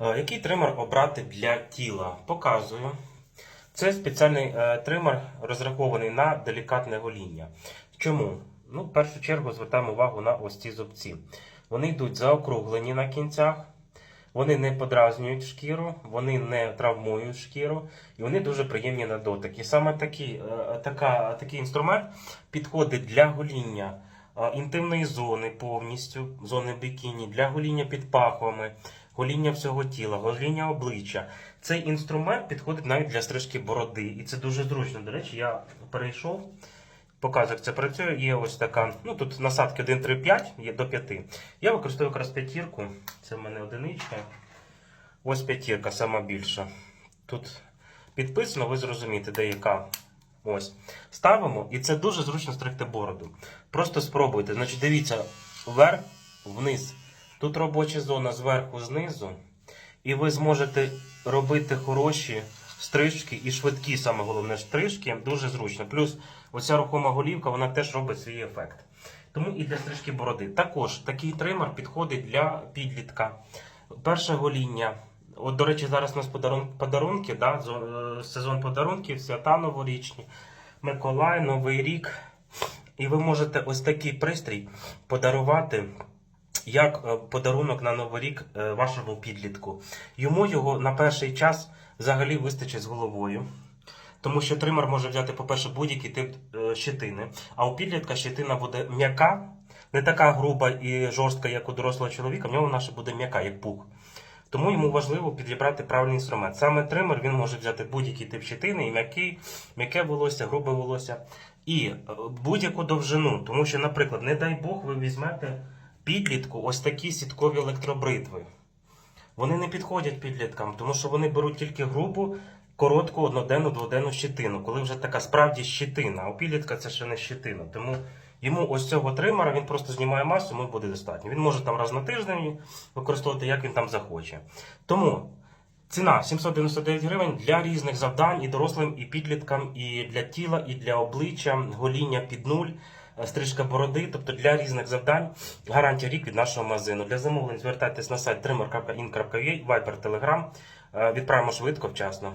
Е, Який тример обрати для тіла? Показую. Це спеціальний е, тример, розрахований на делікатне гоління. Чому? Ну, в першу чергу звертаємо увагу на ось ці зубці. Вони йдуть заокруглені на кінцях, вони не подразнюють шкіру, вони не травмують шкіру, і вони дуже приємні на дотик. І саме такий, е, така, такий інструмент підходить для гоління інтимної зони повністю, зони бікіні, для гоління під пахвами, гоління всього тіла, гоління обличчя. Цей інструмент підходить навіть для стрижки бороди, і це дуже зручно. До речі, я перейшов, показую, як це працює. Є ось така, ну тут насадки 1, 3, 5, є до 5. Я використовую якраз п'ятірку, це в мене одиничка. Ось п'ятірка, сама більша. Тут підписано, ви зрозумієте, де яка. Ось. Ставимо, і це дуже зручно стригти бороду. Просто спробуйте. Значить, дивіться, вверх, вниз. Тут робоча зона зверху, знизу. І ви зможете робити хороші стрижки і швидкі, саме головне, стрижки. Дуже зручно. Плюс оця рухома голівка, вона теж робить свій ефект. Тому і для стрижки бороди. Також такий тример підходить для підлітка. Перше гоління. От, до речі, зараз у нас подарунки, да, е, сезон подарунків, свята новорічні, Миколай, Новий рік. І ви можете ось такий пристрій подарувати як е, подарунок на Новий рік е, вашому підлітку. Йому його на перший час взагалі вистачить з головою. Тому що тример може взяти, по-перше, будь-який тип е, щетини. А у підлітка щетина буде м'яка, не така груба і жорстка, як у дорослого чоловіка, в нього наша буде м'яка, як пух. Тому йому важливо підібрати правильний інструмент. Саме тример він може взяти будь-який тип щетини, і м'який, м'яке волосся, грубе волосся, і будь-яку довжину. Тому що, наприклад, не дай Бог, ви візьмете підлітку ось такі сіткові електробритви. Вони не підходять підліткам, тому що вони беруть тільки грубу, коротку, одноденну, дводенну щетину, коли вже така справді щетина. А у підлітка це ще не щетина. Тому йому ось цього тримера він просто знімає масу, йому буде достатньо. Він може там раз на тиждень використовувати, як він там захоче. Тому ціна 799 гривень для різних завдань і дорослим, і підліткам, і для тіла, і для обличчя, гоління під нуль. Е, Стрижка бороди, тобто для різних завдань, гарантія рік від нашого магазину. Для замовлень звертайтесь на сайт trimmer.in.ua, Viber, Telegram. Е, Відправимо швидко, вчасно.